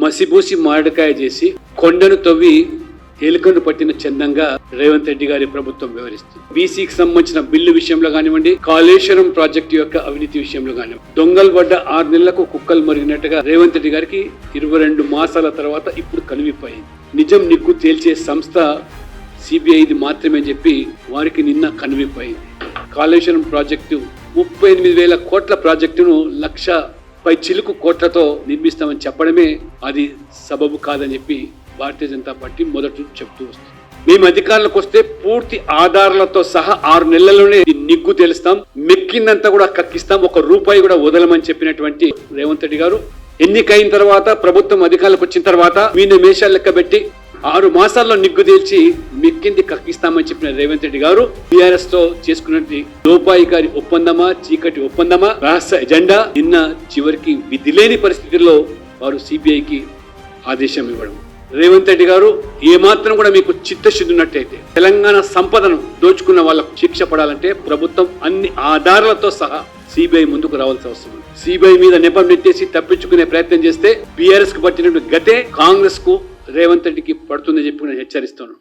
మసిబూసి మారడికాయ చేసి కొండను తవ్వి ఎలుకను పట్టిన చందంగా రేవంత్ రెడ్డి గారి ప్రభుత్వం వివరిస్తుంది. బీసీకి సంబంధించిన బిల్లు విషయంలో కానివ్వండి కాళేశ్వరం ప్రాజెక్టు యొక్క అవినీతి విషయంలో కానివ్వండి. దొంగలు పడ్డ ఆరు నెలలకు కుక్కలు మరిగినట్టుగా రేవంత్ రెడ్డి గారికి ఇరవై రెండు మాసాల తర్వాత ఇప్పుడు కనువిపోయింది. నిజం నిగ్గు తేల్చే సంస్థ సిబిఐది మాత్రమే చెప్పి వారికి నిన్న కనువిపోయింది. కాళేశ్వరం ప్రాజెక్టు ముప్పై ఎనిమిది వేల కోట్ల ప్రాజెక్టును లక్ష పై చిలుకు కోట్లతో నిర్మిస్తామని చెప్పడమే అది సబబు కాదని చెప్పి భారతీయ జనతా పార్టీ మొదట చెప్తూ వస్తుంది. మేము అధికారంలోకి వస్తే పూర్తి ఆధారాలతో సహా ఆరు నెలల్లోనే నిగ్గు తెలుస్తాం. మెక్కిందంతా కూడా కక్కిస్తాం. ఒక రూపాయి కూడా వదలమని చెప్పినటువంటి రేవంత్ రెడ్డి గారు. ఎన్నికైన తర్వాత ప్రభుత్వం అధికారులకు వచ్చిన తర్వాత మీన మేషాలు లెక్క పెట్టి ఆరు మాసాల్లో నిగ్గు తేల్చి మిక్కింది కక్కిస్తామని చెప్పిన రేవంత్ రెడ్డి గారు టిఆర్ఎస్తో దోపాయి గారి ఒప్పందమా చీకటి ఒప్పందమా రహస్య ఎజెండా నిన్న చివరికి విధి లేని పరిస్థితుల్లో వారు సిబిఐకి ఆదేశం ఇవ్వడం. రేవంత్ రెడ్డి గారు ఏమాత్రం కూడా మీకు చిత్తశుద్ధి ఉన్నట్టయితే తెలంగాణ సంపదను దోచుకున్న వాళ్ళకు శిక్ష పడాలంటే ప్రభుత్వం అన్ని ఆధారాలతో సహా సిబిఐ ముందుకు రావాల్సి వస్తుంది సిబిఐ మీద నెపం నెట్టేసి తప్పించుకునే ప్రయత్నం చేస్తే బీఆర్ఎస్కు పట్టినటువంటి గతే కాంగ్రెస్కు రేవంత్ రెడ్డికి పడుతుందని చెప్పి నేను హెచ్చరిస్తున్నాను.